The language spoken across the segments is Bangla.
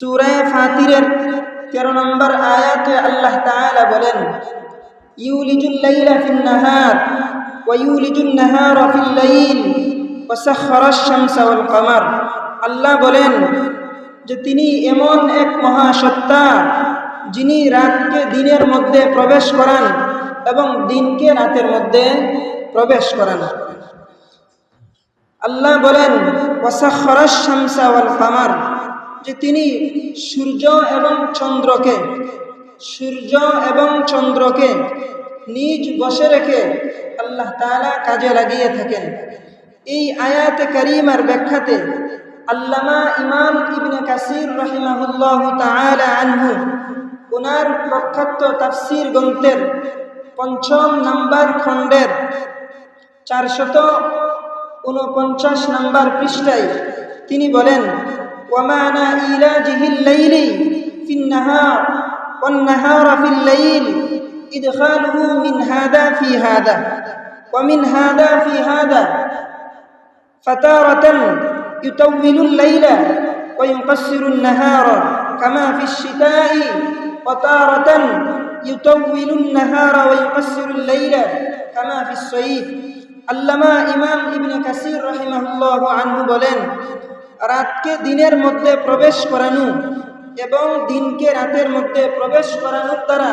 সুরায় ফাতিরের তেরো নম্বর আয়াতে আল্লাহ তাআলা বলেন, ইউলিজুল লাইলা ফিন নাহার ওয়া ইউলিজুন নাহারা ফিল লাইল ওয়া আল্লাহ বলেন যে তিনি এমন এক মহাসত্তা যিনি রাতকে দিনের মধ্যে প্রবেশ করান এবং দিনকে রাতের মধ্যে প্রবেশ করান। আল্লাহ বলেন ওয়াসাখরাস শামসা ওয়াল কামার। যে তিনি সূর্য এবং চন্দ্রকে, সূর্য এবং চন্দ্রকে নিজ বসে রেখে আল্লাহ তালা কাজে লাগিয়ে থাকেন। এই আয়াতে করিমার ব্যাখ্যাতে আল্লামা ইমাম ইবনে কাসির রহিমাহুল্লাহ তাআলা আনহু ওনার প্রখ্যাত তাফসির গ্রন্থের পঞ্চম নাম্বার খণ্ডের চারশত ঊনপঞ্চাশ নাম্বার পৃষ্ঠায় তিনি বলেন ওয়ামানা ইলাজিহিল লাইলি ফিন নাহার ওয়ান নাহারা ফিল লাইল ইদখালুহু মিন হাদা ফি হাদা ومن هذا في هذا فتارة يطول الليل ويقصر النهار كما في الشتاء وتارة يطول النهار ويقصر الليل كما في الصيف আল্লামা ইমাম ইবনে কাসির রহিমাহুল্লাহ আনহু বলেন রাতকে দিনের মধ্যে প্রবেশ করানো এবং দিনকে রাতের মধ্যে প্রবেশ করানোর দ্বারা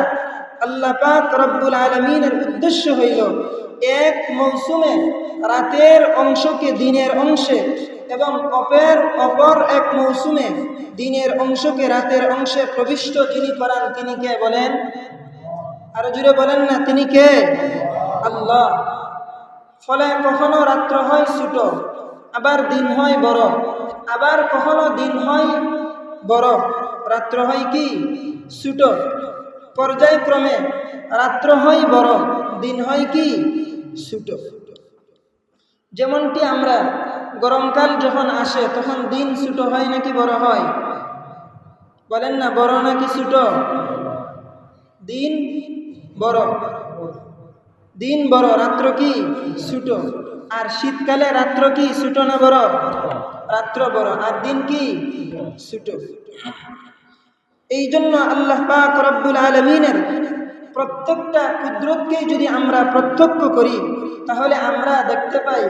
আল্লাহ পাক রব্বুল আলমিনের উদ্দেশ্য হইল এক মৌসুমে রাতের অংশকে দিনের অংশে এবং অপের, অপর এক মৌসুমে দিনের অংশকে রাতের অংশে প্রবিষ্ট যিনি করান তিনি কে বলেন? আরও জুড়ে বলেন না, তিনি কে? আল্লাহ। ফলে কখনো রাত্র হয় ছোট। আবার দিন হয় বড়। আবার কখনো দিন হয় বড়। রাত্র হয় কি? ছোট। পর্যায়ক্রমে রাত্র হয় বড়। দিন হয় কি? ছোট। যেমনটি আমরা গরমকাল যখন আসে, তখন দিন ছোট হয় নাকি বড় হয়? বলেন না, বড় নাকি ছোট? দিন বড়। দিন বড়। রাত্র কি? ছোট। আর শীতকালে রাত্র কি? ছোট না বড়? রাত্র বড়। আর দিন কি? ছোট এই জন্য আল্লাহ পাক রব্বুল আলমিনের প্রত্যেকটা কুদরতকে যদি আমরা প্রত্যক্ষ করি, তাহলে আমরা দেখতে পাই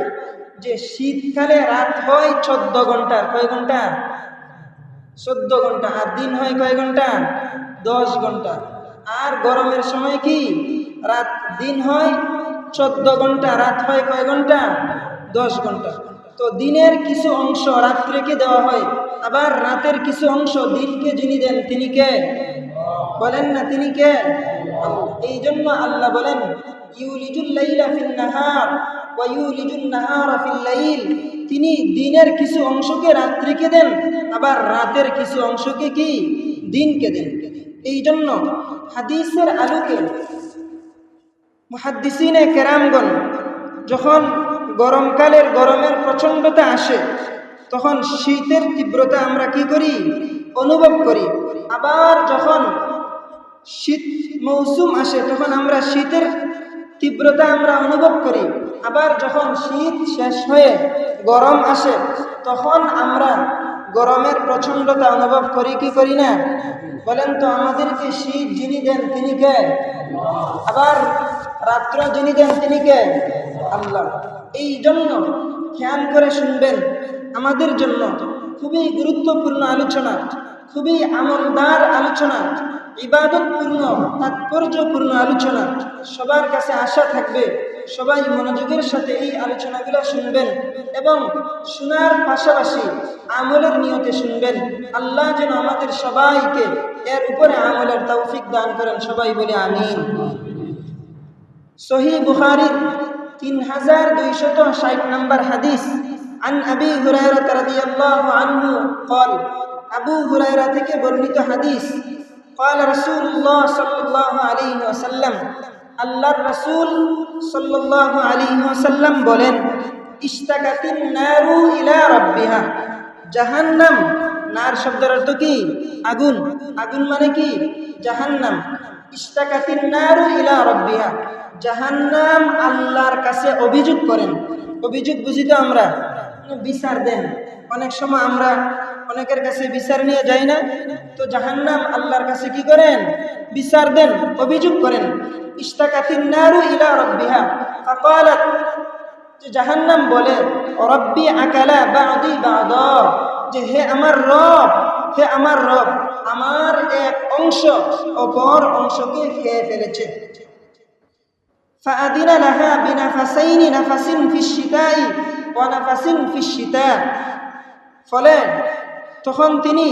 যে শীতকালে রাত হয় চোদ্দ ঘণ্টা কয় ঘণ্টা? চোদ্দ ঘণ্টা। আর দিন হয় কয় ঘণ্টা? দশ ঘণ্টা। আর গরমের সময় কি? রাত দিন হয় চোদ্দ ঘণ্টা, রাত হয় কয় ঘণ্টা? দশ ঘণ্টা। তো দিনের কিছু অংশ রাত্রেকে দেওয়া হয়, আবার রাতের কিছু অংশ দিনকে যিনি দেন, তিনি কে? বলেন না, তিনি কে? এই জন্য আল্লাহ বলেন তিনি দিনের কিছু অংশকে রাত্রিকে দেন, আবার রাতের কিছু অংশকে কি? দিনকে দেন। এই জন্য হাদিসের আলোকে মুহাদ্দিসিনে কেরামগণ যখন গরমকালের গরমের প্রচণ্ডতা আসে, তখন শীতের তীব্রতা আমরা কি করি? অনুভব করি। আবার যখন শীত মৌসুম আসে, তখন আমরা শীতের তীব্রতা আমরা অনুভব করি। আবার যখন শীত শেষ হয়ে গরম আসে, তখন আমরা গরমের প্রচণ্ডতা অনুভব করি, কি করি না? বলেন তো, আমাদেরকে শীত যিনি দেন, তিনি কে? আবার রাত্র যিনি দেন তিনি কে আল্লাহ। এই জন্য খেয়াল করে শুনবেন, আমাদের জন্য খুবই গুরুত্বপূর্ণ আলোচনা, খুবই আমলদার আলোচনা, ইবাদতপূর্ণ, তাৎপর্যপূর্ণ আলোচনা। সবার কাছে আশা থাকবে, সবাই মনোযোগের সাথে এই আলোচনাগুলো শুনবেন এবং শোনার পাশাপাশি আমলের নিয়তে শুনবেন। আল্লাহ যেন আমাদের সবাইকে এর উপরে আমলের তৌফিক দান করেন, সবাই বলে আমিন। সহি বুখারির তিন হাজার দুইশত ষাট নম্বর হাদিস আন আবি হুরায়রা রাদিয়াল্লাহু আনহু قال আবু হুরায়রা থেকে বর্ণিত হাদিস قال رسول الله صلى الله عليه وسلم আল্লাহর রাসূল সাল্লাল্লাহু আলাইহি ওয়াসাল্লাম বলেন ইশতাকাতিন নারু ইলা রাব্বিহা জাহান্নাম নার শব্দের অর্থ কি আগুন আগুন মানে কি জাহান্নাম নারু ইলা জাহান্নাম আল্লাহর কাছে অভিযোগ করেন। অভিযোগ বুঝি তো আমরা? বিচার দেন। অনেক সময় আমরা অনেকের কাছে বিচার নিয়ে যায় না। তো জাহান্নাম আল্লাহর কাছে কি করেন? বিচার দেন, অভিযোগ করেন। নারু ইলা যে বলে রব্বি আকালা বাদ যে হে আমার রব, হে আমার রব। আমার এক অংশ অপর অংশকে খেয়ে ফেলেছে فأذن لها بنفسين نفس في الشتاء ونفس في الشتاء ফলে তখন তিনি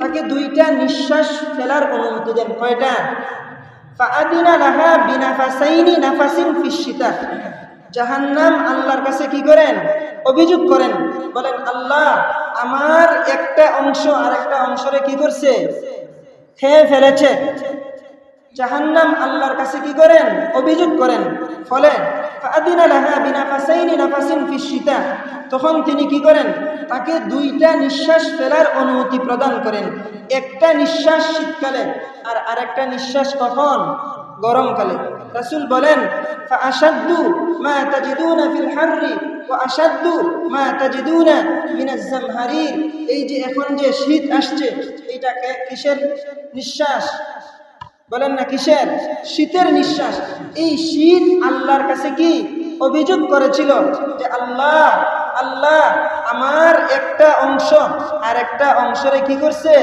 তাকে দুইটা নিঃশ্বাস ফেলার অনুমতি দেন কয়টা ফাআদিনা লাহা বিনাফাসাইনি নাফাসিন ফিশিতা জাহান্নাম আল্লাহর কাছে কি করেন অভিযোগ করেন বলেন আল্লাহ আমার একটা অংশ আর একটা অংশরে কি করছে? খেয়ে ফেলেছে। জাহান্নাম আল্লাহর কাছে কি করেন? অভিযোগ করেন। ফলে তখন তিনি কি করেন? তাকে দুইটা নিঃশ্বাস ফেলার অনুমতি প্রদান করেন। একটা নিঃশ্বাস শীতকালে আর আরেকটা নিঃশ্বাস কখন? গরমকালে। রাসূল বলেন, ফাআশাদ্দু মা তাজিদুনা ফিল হাররি আশাদ্দু মা তাজিদুনা মিনাজ জামহারির। এই যে এখন যে শীত আসছে এইটা কে- কিসের নিঃশ্বাস? বলেন না কিসের? শীতের নিঃশ্বাস। এই শীত আল্লাহর কাছে কি অভিযোগ করেছিল যে আল্লাহ আল্লাহ আমার একটা অংশ, আর একটা অংশরে কি করছে?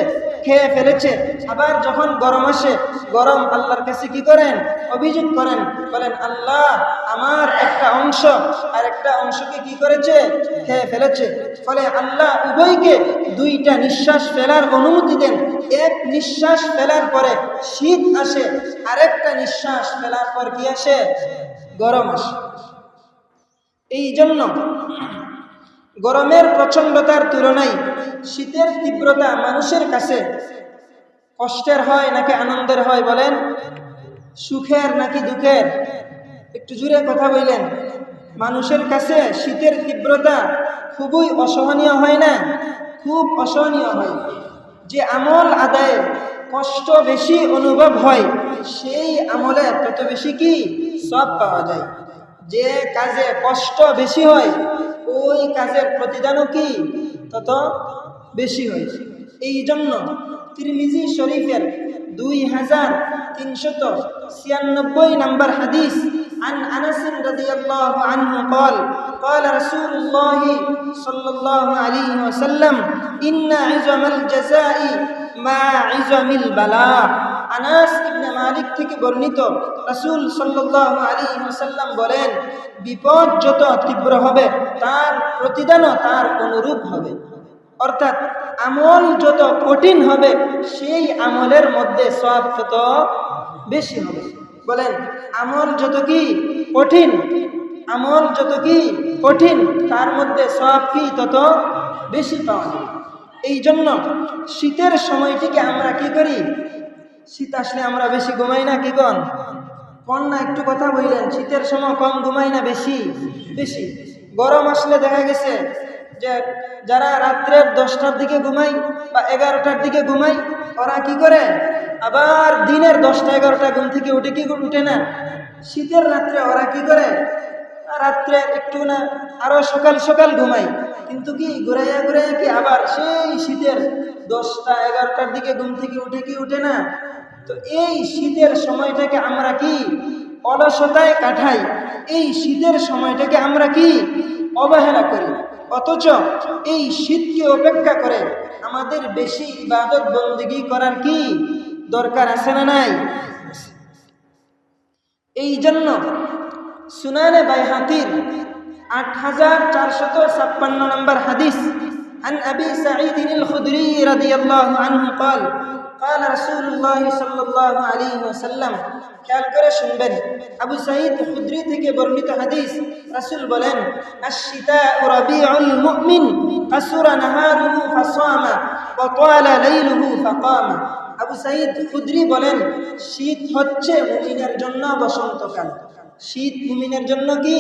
খেয়ে ফেলেছে। আবার যখন গরম আসে, গরম আল্লাহর কাছে কি করেন? অভিযোগ করেন। বলেন, আল্লাহ আমার একটা অংশ, আর একটা অংশকে কি করেছে? খেয়ে ফেলেছে। ফলে আল্লাহ উভয়কে দুইটা নিঃশ্বাস ফেলার অনুমতি দেন। এক নিঃশ্বাস ফেলার পরে শীত আসে, আরেকটা নিঃশ্বাস ফেলার পর কি আসে? গরম আসে। এই জন্য গরমের প্রচণ্ডতার তুলনায় শীতের তীব্রতা মানুষের কাছে কষ্টের হয় নাকি আনন্দের হয় বলেন? সুখের নাকি দুঃখের? একটু জুড়ে কথা বললেন। মানুষের কাছে শীতের তীব্রতা খুবই অসহনীয় হয় না? খুব অসহনীয় হয়। যে আমল আদায়ে কষ্ট বেশি অনুভব হয়, সেই আমলে তত বেশি কি? সব পাওয়া যায়। যে কাজে কষ্ট বেশি হয় ওই কাজের প্রতিদানও কি তত বেশি হয় এই জন্য তিরমিজি শরীফের দুই হাজার তিনশত ছিয়ানব্বই নম্বর হাদিস عن أنس رضي الله عنه قال قال رسول الله صلى الله عليه وسلم إن عظم الجزاء مع عظم البلاء আনাস ইবনে মালিক থেকে বর্ণিত রাসূল সাল্লাল্লাহু আলাইহি ওয়াসাল্লাম বলেন, বিপদ যত তীব্র হবে, তার প্রতিদানও তার অনুরূপ হবে। অর্থাৎ আমল যত কঠিন হবে, সেই আমলের মধ্যে সব তত বেশি হবে। বলেন, আমল যত কি কঠিন, আমল যত কি কঠিন, তার মধ্যে সব কি তত বেশি পাওয়া যায় এই জন্য শীতের সময়টিকে আমরা কি করি? শীত আসলে আমরা বেশি ঘুমাই না কি কন? কন না, একটু কথা বললেন, শীতের সময় কম ঘুমাই না বেশি? বেশি। গরম আসলে দেখা গেছে যে যারা রাত্রের দশটার দিকে ঘুমাই বা এগারোটার দিকে ঘুমাই, ওরা কি করে? আবার দিনের দশটা, এগারোটা ঘুম থেকে উঠে কি উঠে না? শীতের রাত্রে ওরা কি করে? রাত্রে একটু না, আরও সকাল সকাল ঘুমাই। কিন্তু কি, ঘুরাইয়া ঘুরাইয়া কি আবার সেই শীতের দশটা, এগারোটার দিকে ঘুম থেকে উঠে কি উঠে না? তো এই শীতের সময়টাকে আমরা কি অলসতায় কাটাই এই শীতের সময়টাকে আমরা কি অবহেলা করি অথচ এই শীতকে অপেক্ষা করে আমাদের বেশি ইবাদত বন্দিগি করার কি দরকার আছে না নাই এই জন্য সুনানে বাইহাতির আট হাজার চারশত ছাপ্পান্ন নম্বর হাদিস عن أبي سعيد الخدري رضي الله عنه قال قال رسول الله صلى الله عليه وسلم খেয়াল করে শুনবেন আবু সাঈদ খুদরি থেকে বর্ণিত হাদিস রাসূল বলেন আশ-শিতা রাবিউল মুমিন কাসুরা নাহারুহু ফাসামা ওয়া তালা লাইলুহু ফাকামা আবু সাঈদ খুদরি বলেন শীত হচ্ছে মুমিনের জন্য বসন্তকাল শীত মুমিনের জন্য কি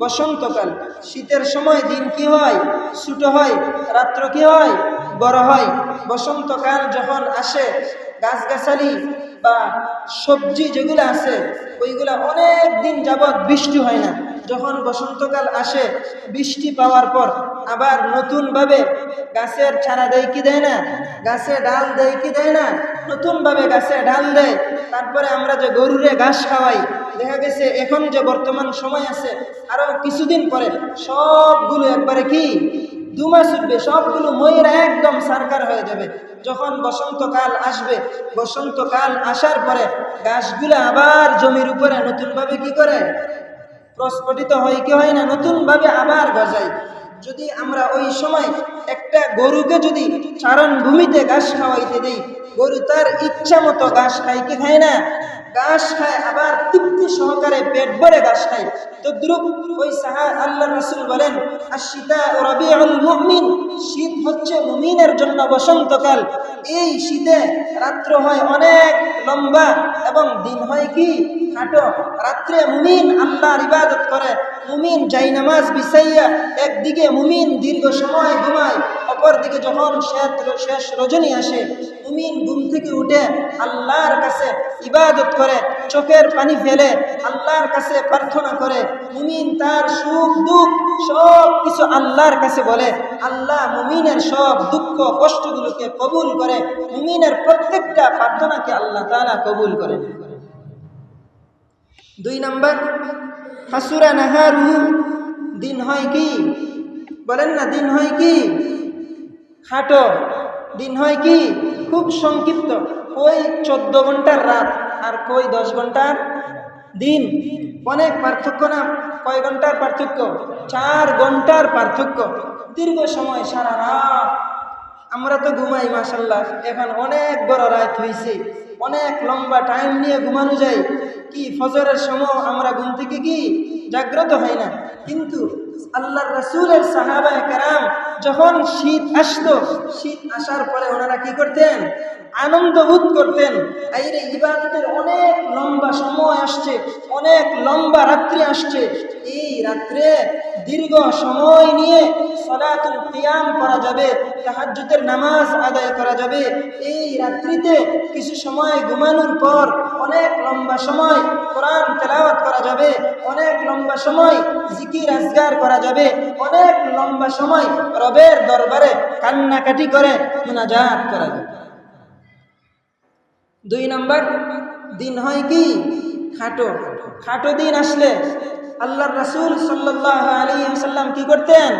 বসন্তকাল শীতের সময় দিন কি হয় ছোট হয় রাত্র কি হয় বড় হয়। বসন্তকাল যখন আসে, গাছগাছালি বা সবজি যেগুলো আছে, ওইগুলা অনেক দিন যাবৎ বৃষ্টি হয় না। যখন বসন্তকাল আসে, বৃষ্টি পাওয়ার পর আবার নতুনভাবে গাছের ছাড়া দেয় কি দেয় না? গাছে ডাল দেয় কি দেয় না? নতুনভাবে গাছে ডাল দেয়। তারপরে আমরা যে গরুরে ঘাস খাওয়াই, দেখা গেছে এখন যে বর্তমান সময় আছে, আরও কিছুদিন পরে সবগুলো একবারে কি? দু মাস উঠবে, সবগুলো ময়ূর একদম সারকার হয়ে যাবে। যখন বসন্তকাল আসবে, বসন্তকাল আসার পরে গাছগুলো আবার জমির উপরে নতুনভাবে কি করে? প্রস্ফুটিত হয়, কি হয় না? নতুনভাবে আবার গজায়। যদি আমরা ওই সময় একটা গরুকে যদি চারণ ভূমিতে ঘাস খাওয়াইতে দিই, গরু তার ইচ্ছা মতো ঘাস খায়, কি খায় না? ঘাস খায়, আবার তৃপ্তি সহকারে পেট ভরে ঘাস খায়। দ্রুপ ওই সাহা আল্লাহ রসুল বলেন আর শীতা রবিউল মুমিন শীত হচ্ছে মুমিনের জন্য বসন্তকাল। এই শীতে রাত্র হয় অনেক লম্বা এবং দিন হয় কি? খাটো। রাত্রে মুমিন আল্লাহর ইবাদত করে। মুমিন যাই নামাজ বিছাইয়া একদিকে মুমিন দীর্ঘ সময় ঘুমায় অপরদিকে যখন শেষ রজনী আসে, মুমিন ঘুম থেকে উঠে আল্লাহর কাছে ইবাদত করে, চোখের পানি ফেলে, আল্লাহর কাছে প্রার্থনা করে, মুমিন তার সুখ, দুঃখ সব কিছু আল্লাহর কাছে বলে। আল্লাহ মুমিনের সব দুঃখ, কষ্টগুলোকে কবুল করে, মুমিনের প্রত্যেকটা প্রার্থনাকে আল্লাহ তাআলা কবুল করে দুই নম্বর হাসুরা নাহারু দিন হয় কি? বলেন না, দিন হয় কি? খাটো। দিন হয় কি? খুব সংক্ষিপ্ত। কই চোদ্দ ঘণ্টার রাত আর কই দশ ঘণ্টার দিন? অনেক পার্থক্য না? কয় ঘণ্টার পার্থক্য? চার ঘণ্টার পার্থক্য। দীর্ঘ সময় সারা রাত আমরা তো ঘুমাই মাসাল্লাহ এখন অনেক বড় রাত হয়েছে অনেক লম্বা টাইম নিয়ে ঘুমানো যায়। কি ফজরের সময় আমরা ঘুম থেকে কি জাগ্রত হয় না? কিন্তু আল্লাহ রসুলের সাহাবা কারাম যখন শীত আসত, শীত আসার পরে ওনারা কি করতেন? আনন্দ বোধ করতেন। এই ইবাদতের অনেক লম্বা সময় আসছে, অনেক লম্বা রাত্রি আসছে এই রাত্রে দীর্ঘ সময় নিয়ে সলাতুল কিয়াম করা যাবে, তাহাজ্জুদের নামাজ আদায় করা যাবে। এই রাত্রিতে কিছু সময় ঘুমানোর পর অনেক লম্বা সময় কোরআন তেলাওয়াত করা যাবে, অনেক লম্বা সময় জিকির আজগার করা যাবে, অনেক লম্বা সময় রবের দরবারে কান্নাকাটি করে মুনাজাত করা যাবে। দুই নম্বর, দিন হয় কি? খাটো খাটো দিন আসলে আল্লাহ রাসুল সাল্লাহ আলী সাল্লাম কি করতেন?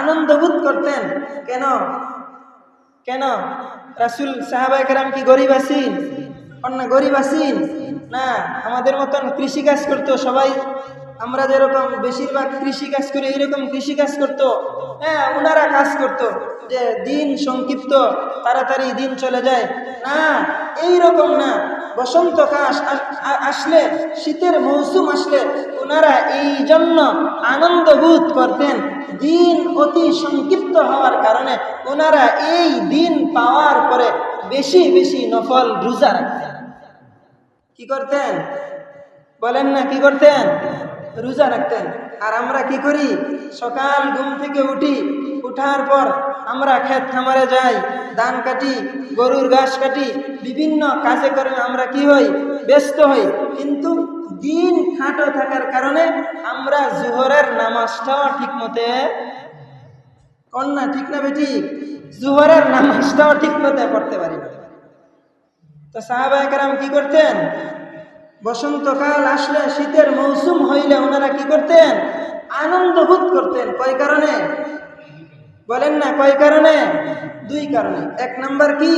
আনন্দ বোধ করতেন। কেন? কেন? রাসুল সাহাবাই কেরাম কি গরিব আসিন অন্য গরিব আসিন না, আমাদের মতন কৃষিকাজ করতো সবাই। আমরা যেরকম বেশিরভাগ কৃষি কাজ করি এইরকম কৃষি কাজ করতো। হ্যাঁ ওনারা কাজ করতো যে দিন সংক্ষিপ্ত, তাড়াতাড়ি দিন চলে যায়। না এই রকম না। বসন্ত কাশ আসলে, শীতের মৌসুম আসলে ওনারা এই জন্য আনন্দ বোধ করতেন। দিন অতি সংক্ষিপ্ত হওয়ার কারণে ওনারা এই দিন পাওয়ার পরে বেশি বেশি নফল রোজা রাখতেন। কি করতেন? বলেন না, কি করতেন? রোজা রাখতেন। আর আমরা কি করি? সকাল ঘুম থেকে উঠি উঠার পর আমরা ক্ষেত খামারে যাই, ধান কাটি, গরুর ঘাস কাটি, বিভিন্ন কাজে করে আমরা কি হই? ব্যস্ত হই। কিন্তু দিন খাটো থাকার কারণে আমরা জোহরের নামাজটাও ঠিক মতে কন্যা ঠিক না বেটি? জোহরের নামাজটাও ঠিক মতে পড়তে পারি না। তো সাহাবাহাম কি করতেন? বসন্তকাল আসলে শীতের মৌসুম হইলে ওনারা কি করতেন? আনন্দ বোধ করতেন। কয় কারণে? বলেন না, কয় কারণে? দুই কারণে। এক নাম্বার কি?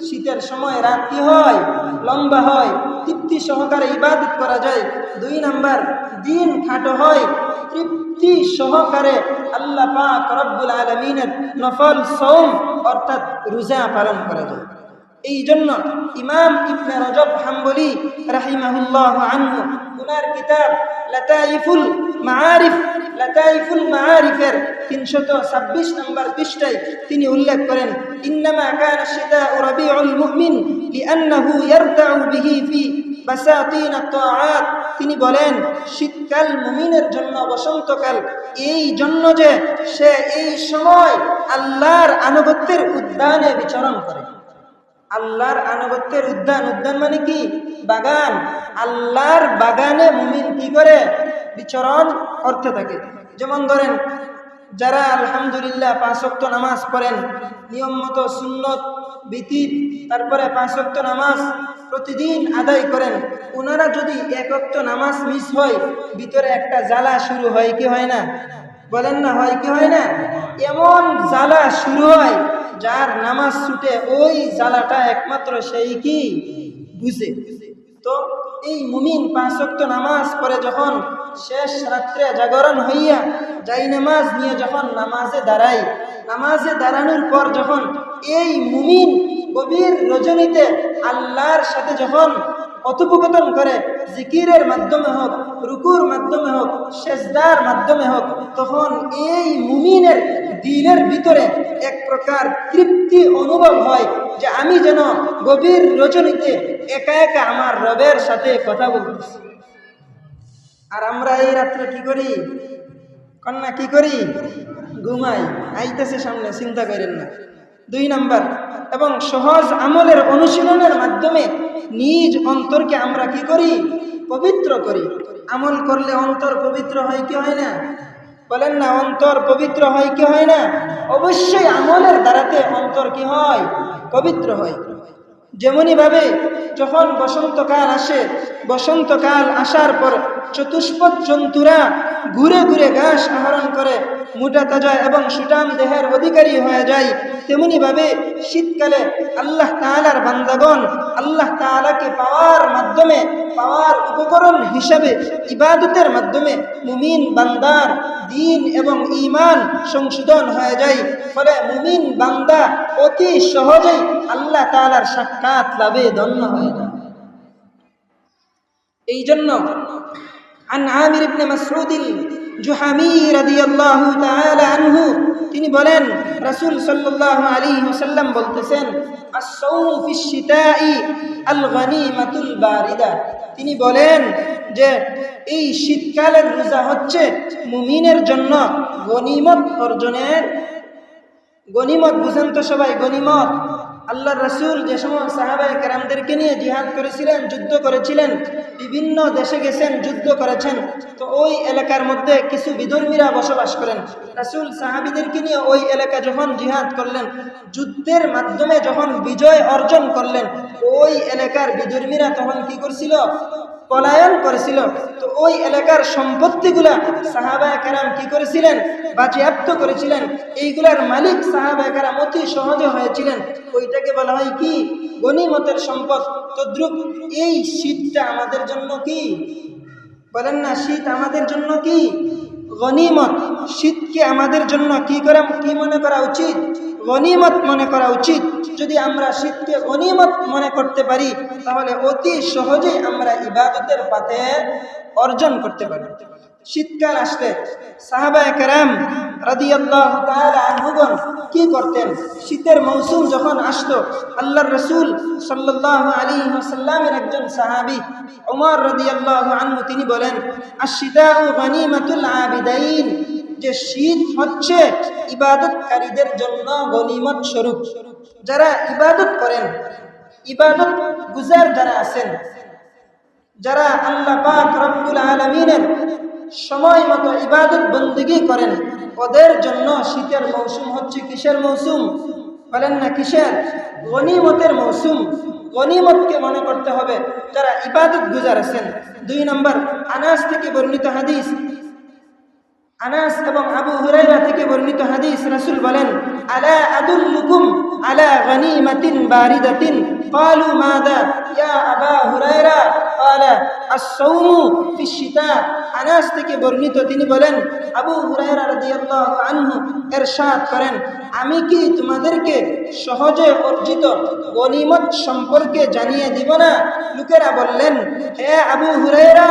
শীতের সময় রাত কি হয়? লম্বা হয়। তৃপ্তি সহকারে ইবাদত করা যায়। দুই নাম্বার, দিন খাটো হয়। তৃপ্তি সহকারে আল্লাহ পাক রব্বুল আলমিনের নফল সৌম অর্থাৎ রোজা পালন করা যায়। এই জন্য ইমাম ইবনে রজব হাম্বলি রাহিমাহুল্লাহ আনহু উনার কিতাব লাতাইফুল মাআরিফ, লাতাইফুল মাআরিফের তিনশত ছাব্বিশ নম্বর পৃষ্ঠায় তিনি উল্লেখ করেন, ইন্নামা কান শিতা রবিউল মুমিন লিআন্নাহু ইয়ারতাউ বিহি ফি বাসাতিন আত তিনি বলেন, শীতকাল মুমিনের জন্য বসন্তকাল, এই জন্য যে সে এই সময় আল্লাহর আনুগত্যের উদ্যানে বিচরণ করে। আল্লাহর আনুগত্যের উদ্যান। উদ্যান মানে কি? বাগান। আল্লাহর বাগানে মুমিন কি করে? বিচরণ করতে থাকে। যেমন ধরেন, যারা আলহামদুলিল্লাহ পাঁচক্ত নামাজ পড়েন, নিয়ম মতো সুন্নত বিতির তারপরে পাঁচক্ত নামাজ প্রতিদিন আদায় করেন ওনারা যদি একক্ত নামাজ মিস হয়, ভিতরে একটা জ্বালা শুরু হয়, কি হয় না? বলেন না, হয় কি হয় না? এমন জ্বালা শুরু হয় যার নামাজ ছুটে ওই জ্বালাটা একমাত্র সেই কি? বুঝে। তো এই মুমিন পাঁচক্ত নামাজ পরে যখন শেষ রাত্রে জাগরণ হইয়া যাই নামাজ নিয়ে যখন নামাজে দাঁড়াই নামাজে দাঁড়ানোর পর যখন এই মুমিন গভীর রজনীতে আল্লাহর সাথে যখন কথোপকথন করে, জিকিরের মাধ্যমে হোক, রুকুর মাধ্যমে হোক, সেজদার মাধ্যমে হোক, তখন এই মুমিনের দিলের ভিতরে এক প্রকার তৃপ্তি অনুভব হয় যে আমি যেন গভীর রজনীতে একা একা আমার রবের সাথে কথা বলতেছি। আর আমরা এই রাত্রে কি করি? কন্যা কি করি? ঘুমাই, আইতেছে সামনে, চিন্তা করেন না। দুই নাম্বার, এবং সহজ আমলের অনুশীলনের মাধ্যমে নিজ অন্তরকে আমরা কি করি? পবিত্র করি। আমল করলে অন্তর পবিত্র হয় কি হয় না? বলেন না, অন্তর পবিত্র হয় কি হয় না? অবশ্যই আমলের দ্বারাতে অন্তর কি হয়? পবিত্র হয়। যেমনইভাবে যখন বসন্তকাল আসে, বসন্তকাল আসার পর চতুষ্পদ জন্তুরা ঘুরে ঘুরে ঘাস আহরণ করে, মোটা তাজা এবং সুটাম দেহের অধিকারী হয়ে যায়। তেমনিভাবে শীতকালে আল্লাহ তালার বান্দাগণ আল্লাহ তালাকে পাওয়ার মাধ্যমে পাওয়ার উপকরণ হিসাবে ইবাদতের মাধ্যমে মুমিন বান্দার দিন এবং ইমান সংশোধন হয়ে যায় ফলে মুমিন বান্দা অতি সহজেই আল্লাহ তালার সাক্ষাৎ লাভে ধন্য হয়ে যায় এই জন্য عن عامر بن مسعود জুহামি রাদিয়াল্লাহু আনহু, তিনি বলেন, রসুল সাল্লাল্লাহু বলতেছেন বারিদা। তিনি বলেন যে, এই শীতকালের রোজা হচ্ছে মুমিনের জন্য গনিমত অর্জনের গনিমত বুঝেন তো সবাই, গনিমত। আল্লাহ রসুল যে সময় সাহাবাই কেরামদেরকে নিয়ে জিহাদ করেছিলেন, যুদ্ধ করেছিলেন, বিভিন্ন দেশে গেছেন, যুদ্ধ করেছেন, তো ওই এলাকার মধ্যে কিছু বিধর্মীরা বসবাস করেন। রসুল সাহাবিদেরকে নিয়ে ওই এলাকা যখন জিহাদ করলেন, যুদ্ধের মাধ্যমে যখন বিজয় অর্জন করলেন, ওই এলাকার বিধর্মীরা তখন কি করছিল? পলায়ন করেছিল। তো ওই এলাকার সম্পত্তিগুলা সাহাবায় কারাম কি করেছিলেন? বাজেয়াপ্ত করেছিলেন। এইগুলার মালিক সাহাবায় কারাম অতি সহজে হয়েছিলেন। ওইটাকে বলা হয় কি? গণিমতের সম্পদ। তদ্রুপ এই শীতটা আমাদের জন্য কি? বলেন না, শীত আমাদের জন্য কি? গনিমত শীতকে আমাদের জন্য কি করে কি মনে করা উচিত? গনিমত মনে করা উচিত। যদি আমরা শীতকে গনিমত মনে করতে পারি, তাহলে অতি সহজেই আমরা ইবাদতের পাতে অর্জন করতে পারি। শীতকাল আসলে সাহাবায় কেরাম রাদিয়াল্লাহু কি করতেন? শীতের মৌসুম যখন আসতো আল্লাহর রসুল সাল্লাল্লাহু আলাইহি ওয়াসাল্লামের একজন সাহাবী ওমর রাদিয়াল্লাহু আনহু, তিনি বলেন আশ-শিতাউ গনিমাতুল আবিদাইন। যে শীত হচ্ছে ইবাদতকারীদের জন্য গনিমত স্বরূপ। যারা ইবাদত করেন, ইবাদত গুজার যারা আছেন, যারা আল্লাহ পাক রব্বুল আলমিনের সময় মতো ইবাদত বন্দিগি করেন, ওদের জন্য শীতের মৌসুম হচ্ছে কিসের মৌসুম? বলেন না কিসের? গনিমতের মৌসুম। গনিমতকে মনে করতে হবে, যারা ইবাদত গুজার আছেন। দুই নম্বর আনাস থেকে বর্ণিত হাদিস আনাস এবং আবু হুরাইরা থেকে বর্ণিত হাদিস রাসূল বলেন আলা আদুল্লুকুম আলা গনিমাতিন বারিদাতিন قالوا ماذا يا আবা হুরায়রা قال الصوم في الشتاء আনাস থেকে বর্ণিত তিনি বলেন আবু হুরায়রা রাদিয়াল্লাহু আনহু ইরশাদ করেন আমি কি তোমাদেরকে সহজে অর্জিত গনিমত সম্পর্কে জানিয়ে দিব না লোকেরা বললেন হে আবু হুরায়রা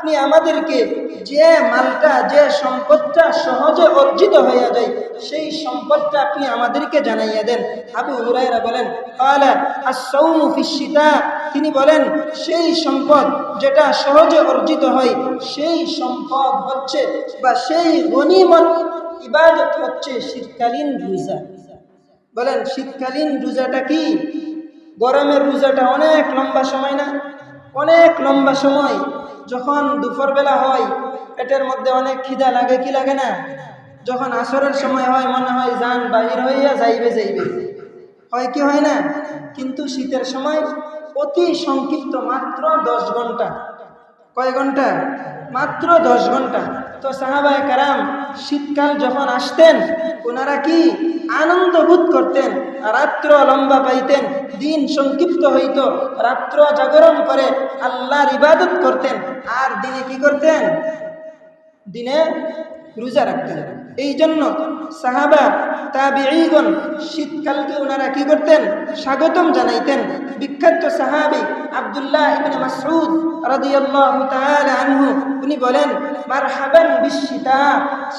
আপনি আমাদেরকে যে মালটা, যে সম্পদটা সহজে অর্জিত হইয়া যায়, সেই সম্পদটা আপনি আমাদেরকে জানাইয়া দেন। আবু হুরায়রা বলেন fi তিনি বলেন, সেই সম্পদ যেটা সহজে অর্জিত হয়, সেই সম্পদ হচ্ছে বা সেই গনিমত ইবাদত হচ্ছে শীতকালীন রোজা। বলেন, শীতকালীন রোজাটা কি? গরমের রোজাটা অনেক লম্বা সময় না? অনেক লম্বা সময় যখন দুপুরবেলা হয়, পেটের মধ্যে অনেক খিদা লাগে, কি লাগে না? যখন আসরের সময় হয়, মনে হয় যান বাহির হইয়া যাইবে যাইবে। হয় কি হয় না? কিন্তু শীতের সময় অতি সংক্ষিপ্ত মাত্র দশ ঘণ্টা। কয় ঘণ্টা? মাত্র দশ ঘণ্টা। তো সাহাবায় কারাম শীতকাল যখন আসতেন ওনারা কি আনন্দ বোধ করতেন? রাত্র লম্বা পাইতেন, দিন সংক্ষিপ্ত হইত, রাত্র জাগরণ করে আল্লাহর ইবাদত করতেন। আর দিনে কি করতেন? দিনে রোজা রাখতেন। এই জন্য সাহাবা, তাবিঈগণ শীতকালকে ওনারা কি করতেন? স্বাগতম জানাইতেন। বিখ্যাত সাহাবি আব্দুল্লাহ ইবনে মাসউদ উনি বলেন, মারহাবান বিশিতা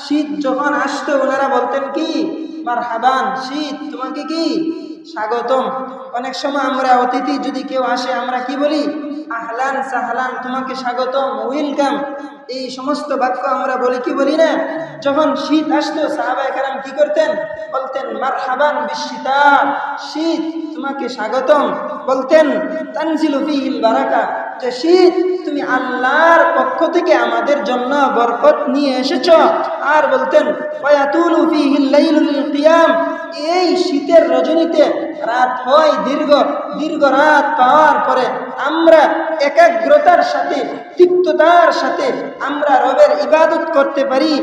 শীত যখন আসতো ওনারা বলতেন কি? মারহাবান, শীত, তোমাকে কি? স্বাগতম। অনেক সময় আমরা অতিথি যদি কেউ আসে, আমরা কি বলি? আহলান সাহলান, তোমাকে স্বাগতম ওয়েলকাম এই সমস্ত বাক্য আমরা বলি, কি বলি না? যখন শীত আসতো সাহাবায়ে কারাম কি করতেন? বলতেন, মারহাবান বিশিতা, শীত, তোমাকে স্বাগতম। বলতেন, তানজিলু বারাকা যে শীত, তুমি আল্লাহর পক্ষ থেকে আমাদের জন্য বরকত নিয়ে এসেছ। আর বলতেন এই শীতের রজনীতে রাত হয় দীর্ঘ দীর্ঘ রাত পাওয়ার পরে আমরা একাগ্রতার সাথে তৃপ্ততার সাথে আমরা রবের ইবাদত করতে পারি।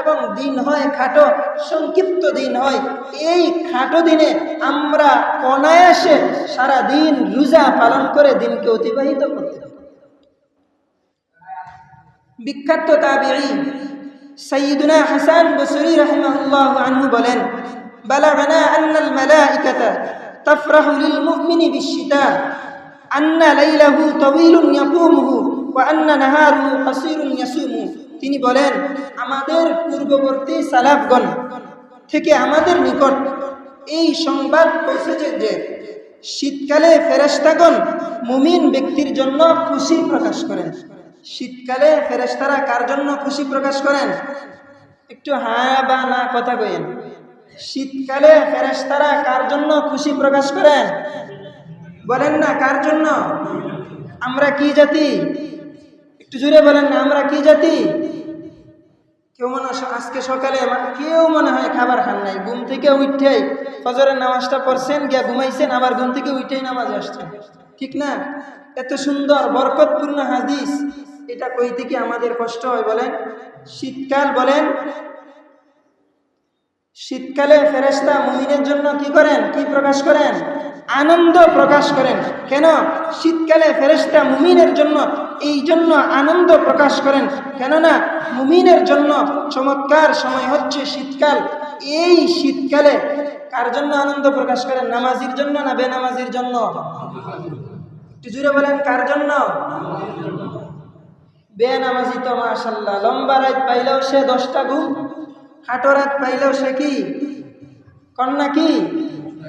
এবং দিন হয় খাটো, সংক্ষিপ্ত দিন হয়। এই খাটো দিনে আমরা অনায়াসে সারা দিন রোজা পালন করে দিনকে অতিবাহিত করতে বিখ্যাত তাবিঈ সৈয়দুনা হাসান বসরি রহমাহুল্লাহ আনহু বলেন, বালাগনা আন্নাল মালাইকাতা লিল মুমিনি বিশিতা আন্না লাইলাহু তাওয়িলুন ইয়াকুমুহু ওয়া আন্না নাহারুহু কাসীরুন তিনি বলেন, আমাদের পূর্ববর্তী সালাফগণ থেকে আমাদের নিকট এই সংবাদ পৌঁছেছে যে শীতকালে ফেরেশতাগণ মুমিন ব্যক্তির জন্য খুশি প্রকাশ করেন। শীতকালে ফেরেশতারা কার জন্য খুশি প্রকাশ করেন? একটু হ্যাঁ বা না কথা কইেন শীতকালে ফেরেশতারা কার জন্য খুশি প্রকাশ করেন বলেন না, কার জন্য? আমরা কি জাতি? একটু জুড়ে বলেন না, আমরা কি জাতি? কেউ মনে আজকে সকালে কেউ মনে হয় খাবার খান নাই। ঘুম থেকে উঠেই ফজরের নামাজটা পড়ছেন, গিয়া ঘুমাইছেন, আবার ঘুম থেকে উঠেই নামাজ আসছেন। ঠিক না? এত সুন্দর, বরকতপূর্ণ হাদিস। এটা কইতে কি আমাদের কষ্ট হয় বলেন? শীতকাল বলেন শীতকালে ফেরেশতা মুমিনের জন্য কি করেন? কি প্রকাশ করেন? আনন্দ প্রকাশ করেন। কেন? শীতকালে ফেরেশতা মুমিনের জন্য এই জন্য আনন্দ প্রকাশ করেন। কেননা মুমিনের জন্য চমৎকার সময় হচ্ছে শীতকাল। এই শীতকালে কার জন্য আনন্দ প্রকাশ করেন? নামাজির জন্য না বেনামাজির জন্য? একটু জুড়ে বলেন, কার জন্য? বেনামাজি তো মাশাল্লাহ লম্বা রাত পাইলেও সে দশটা ঘুম খাটো রাত পাইলেও সে কি? কন্যা কি?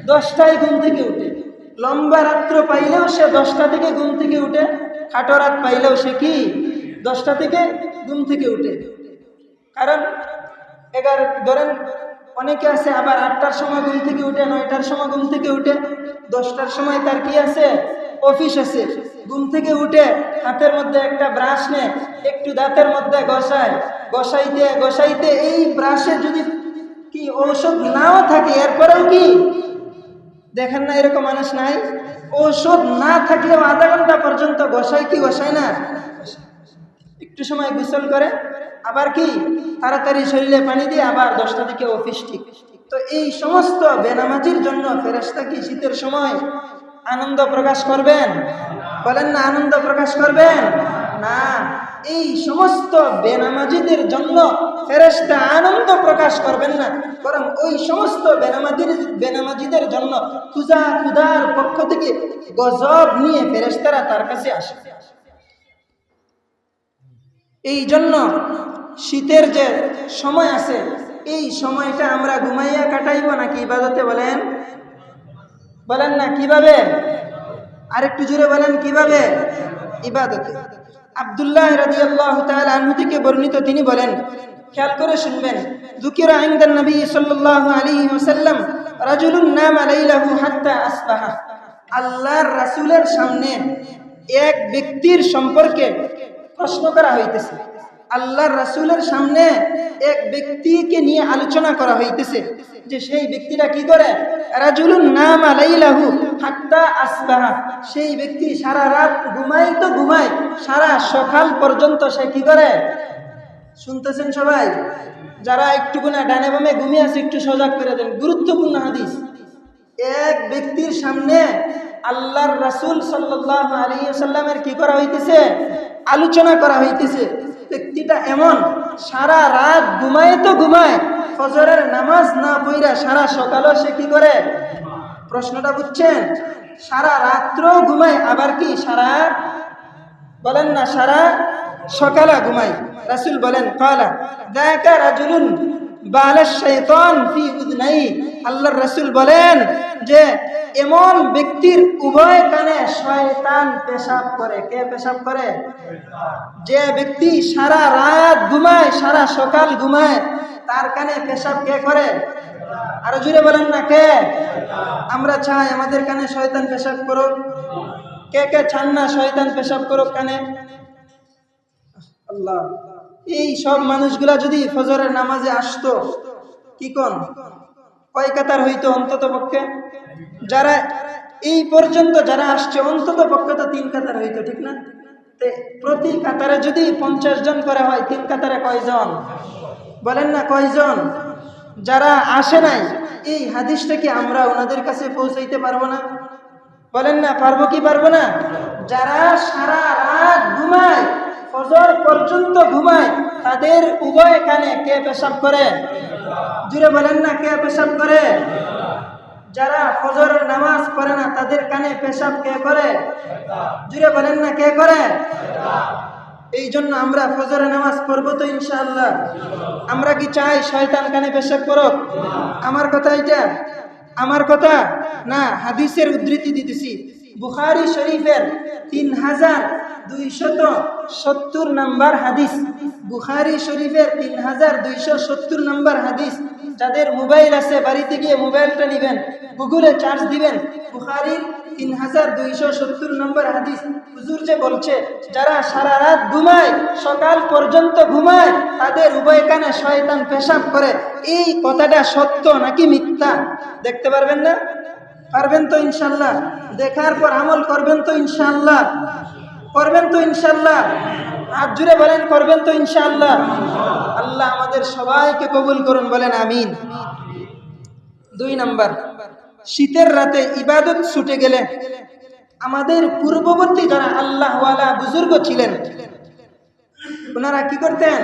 দশটায় ঘুম থেকে উঠে। লম্বা রাত্র পাইলেও সে দশটা থেকে ঘুম থেকে উঠে। খাটো রাত পাইলেও সে কি? দশটা থেকে ঘুম থেকে উঠে। কারণ, এগারো, ধরেন অনেকে আছে আবার আটটার সময় ঘুম থেকে উঠে, নয়টার সময় ঘুম থেকে উঠে। দশটার সময় তার কি আছে? অফিস আছে। ঘুম থেকে উঠে হাতের মধ্যে একটা ব্রাশ নে, একটু দাঁতের মধ্যে গসায় গসাইতে গসাইতে এই ব্রাশে যদি কি ঔষধ নাও থাকে, এরপরেও কি? দেখেন না, এরকম মানুষ নাই। ঔষধ না থাকলেও আধা ঘণ্টা পর্যন্ত গসাই কি গসায় না? একটু সময় গোসল করে, আবার কি? তাড়াতাড়ি শরীরে পানি দিয়ে আবার দশটা থেকে অফিস ঠিক। তো এই সমস্ত বেনামাজির জন্য ফেরেস্তা কি শীতের সময় আনন্দ প্রকাশ করবেন? বলেন না, আনন্দ প্রকাশ করবেন? না, এই সমস্ত বেনামাজিদের জন্য ফেরেস্তা আনন্দ প্রকাশ করবেন না। বরং ওই সমস্ত বেনামাজির, বেনামাজিদের জন্য খুজা খুদার পক্ষ থেকে গজব নিয়ে ফেরেস্তারা তার কাছে আসে। এই জন্য শীতের যে সময় আছে, এই সময়টা আমরা ঘুমাইয়া কাটাইব নাকি ইবাদতে বলেন? বলেন না, কীভাবে? আরেকটু জুড়ে বলেন, কীভাবে? ইবাদতে। আব্দুল্লাহ রাদিয়াল্লাহু আল্লাহ আনহু থেকে বর্ণিত তিনি বলেন, খেয়াল করে শুনবেন, যুকিরা ইনদান নবী সাল্লাল্লাহু আলাইহি ওয়াসাল্লাম রাজুলুন নামা লাইলাহু হাত্তা আসবাহা। আল্লাহর রাসূলের সামনে এক ব্যক্তির সম্পর্কে প্রশ্ন করা হইতেছে। আল্লাহর রাসূলের সামনে এক ব্যক্তিকে নিয়ে আলোচনা করা হইতেছে যে সেই ব্যক্তিরা কি করে? রাজুলুন নাম আলাইলাহু হাত্তা আসবাহা। সেই ব্যক্তি সারা রাত ঘুমায় তো ঘুমায়, সারা সকাল পর্যন্ত সে কি করে? শুনতেছেন সবাই? যারা একটুকুনা ডানে বামে ঘুমিয়ে আছে, একটু সজাগ করে দেন। গুরুত্বপূর্ণ হাদিস। এক ব্যক্তির সামনে আল্লাহর রাসুল সাল্লাহ আলাইহি সাল্লামের কি করা হইতেছে? আলোচনা করা হইতেছে। ব্যক্তিটা এমন, সারা রাত ঘুমায় তো ঘুমায়, ফজরের নামাজ না পইরা সারা সকালও সে কি করে? প্রশ্নটা বুঝছেন? সারা রাত্র ঘুমায়, আবার কি সারা? বলেন না, সারা সকালে ঘুমায়। রাসুল বলেন, কালা দেখা রাজুলুন ফি উদনাই বলেন যে, এমন ব্যক্তির উভয় কানে শয়তান পেশাব করে। কে পেশাব করে? যে ব্যক্তি সারা রাত ঘুমায়, সারা সকাল ঘুমায়, তার কানে পেশাব কে করে? আরও জুড়ে বলেন না কে? আমরা চাই আমাদের কানে শয়তান পেশাব করুক। কে কে চান না শয়তান পেশাব করুক কানে? আল্লাহ। এই সব মানুষগুলা যদি ফজরের নামাজে আসতো, কি কোন? কয় কাতার হইতো অন্তত পক্ষে? যারা এই পর্যন্ত যারা আসছে, অন্তত পক্ষে তো তিন কাতার হইতো, ঠিক না? প্রতি কাতারে যদি পঞ্চাশ জন করে হয়, তিন কাতারে কয়জন? বলেন না কয়জন? যারা আসে নাই, এই হাদিসটা কি আমরা ওনাদের কাছে পৌঁছাইতে পারব না? বলেন না, পারব কি পারব না? যারা সারা রাত ঘুমায় ফজর পর্যন্ত ঘুমায়, তাদের উভয় কানে কে পেশাব করে? জুড়ে বলেন না কে পেশাব করে? যারা ফজরের নামাজ পড়ে না, তাদের কানে পেশাব কে করে? জুড়ে বলেন না কে করে? এই জন্য আমরা ফজরের নামাজ পড়ব তো ইনশাআল্লাহ। আমরা কি চাই শয়তান কানে পেশাব করুক? আমার কথা এটা আমার কথা? না, হাদিসের উদ্ধৃতি দিতেছি। বুখারি শরীফের তিন হাজার দুইশত সত্তর নম্বর হাদিস। বুখারি শরীফের তিন হাজার দুইশো সত্তর নম্বর হাদিস। যাদের মোবাইল আছে, বাড়িতে গিয়ে মোবাইলটা নেবেন, গুগলে চার্জ দিবেন, বুখারির তিন হাজার দুইশো সত্তর নম্বর হাদিস। হুজুর যে বলছে, যারা সারা রাত ঘুমায়, সকাল পর্যন্ত ঘুমায়, তাদের উভয় কানে শয়তান পেশাব করে। এই কথাটা সত্য নাকি মিথ্যা? দেখতে পারবেন না? পারবেন তো ইনশাল্লাহ দেখার পর আমল করবেন তো ইনশাল্লাহ করবেন তো ইনশাল্লাহ হাত জুড়ে বলেন, করবেন তো ইনশাল্লাহ আল্লাহ আমাদের সবাইকে কবুল করুন, বলেন আমিন। দুই নাম্বার, শীতের রাতে ইবাদত ছুটে গেলে আমাদের পূর্ববর্তী যারা আল্লাহওয়ালা বুজুর্গ ছিলেন, ওনারা কি করতেন?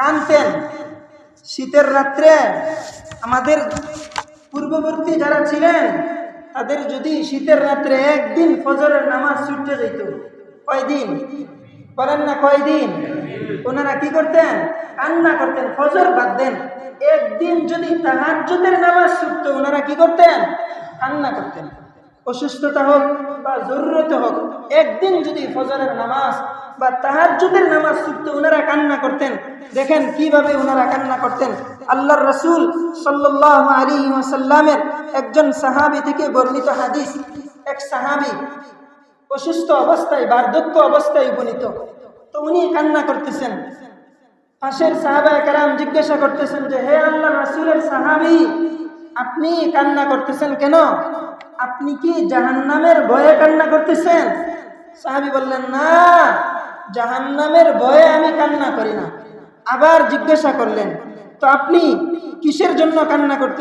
কানতেন শীতের রাত্রে আমাদের পূর্ববর্তী যারা ছিলেন তাদের যদি শীতের রাত্রে একদিন ফজরের নামাজ ছুটতে যেত কয়দিন? বলেন না কয়দিন? ওনারা কি করতেন? কান্না করতেন, ফজর বাদ দেন একদিন যদি তাহাজ্জুদের নামাজ ছুটত, ওনারা কি করতেন? কান্না করতেন। অসুস্থতা হোক বা জরুরত হোক, একদিন যদি ফজরের নামাজ বা তাহাজ্জুদের নামাজ ছুটত ওনারা কান্না করতেন। দেখেন কীভাবে ওনারা কান্না করতেন। আল্লাহর রসুল সাল্লাহ আলী ওয়াসাল্লামের একজন সাহাবি থেকে বর্ণিত হাদিস। এক সাহাবি অসুস্থ অবস্থায়, বার্ধক্য অবস্থায় উপনীত। তো উনি কান্না করতেছেন। পাশের সাহাবা কারাম জিজ্ঞাসা করতেছেন যে, হে আল্লাহ রাসুলের সাহাবি, আপনি কান্না করতেছেন কেন? আপনি কি জাহান্নামের ভয়ে কান্না করতেছেন? সাহাবি বললেন, না জাহান্নামের ভয়ে আমি কান্না করি না। আবার জিজ্ঞাসা করলেন, তো আপনি কিসের জন্য কান্না করতে